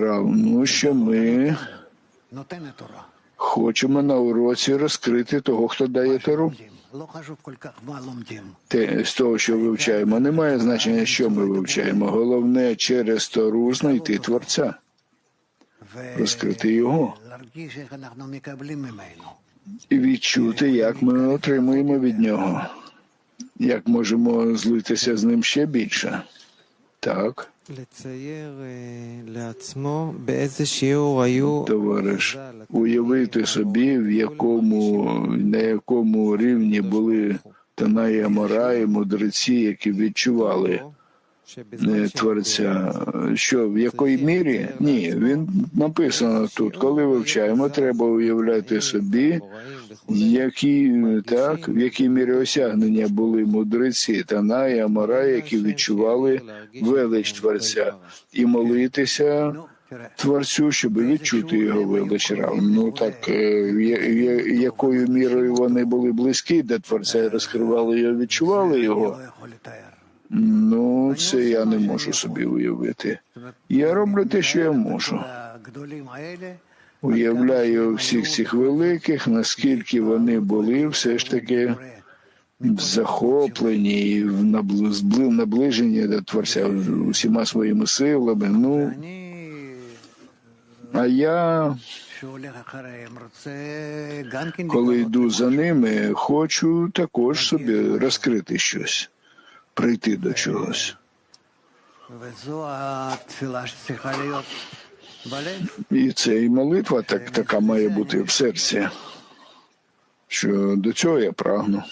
Равно, ну, що ми хочемо на уроці розкрити того, хто дає Тору. Те, з того, що вивчаємо, не має значення, що ми вивчаємо. Головне через Тору знайти Творця, розкрити його і відчути, як ми отримуємо від нього, як можемо злитися з ним ще більше. Так. Товариш, уявити собі, в якому, на якому рівні були Танаї Амара і мудреці, які відчували. Е, творця, що в якої мірі? Ні, він написано тут. Коли вивчаємо, треба уявляти собі, які так, в якій мірі осягнення були мудреці Тана і Амара, які відчували велич Творця, і молитися. Творцю, щоб відчути його велич Ну так е, якою мірою вони були близькі до творця, розкривали його, відчували його. Ну, це я не можу собі уявити. Я роблю те, що я можу. Уявляю всіх цих великих, наскільки вони були, все ж таки в захоплені і наближені до творця усіма своїми силами. Ну а я коли йду за ними, хочу також собі розкрити щось прийти до чогось. І це і молитва так, така має бути в серці, що до цього я прагну.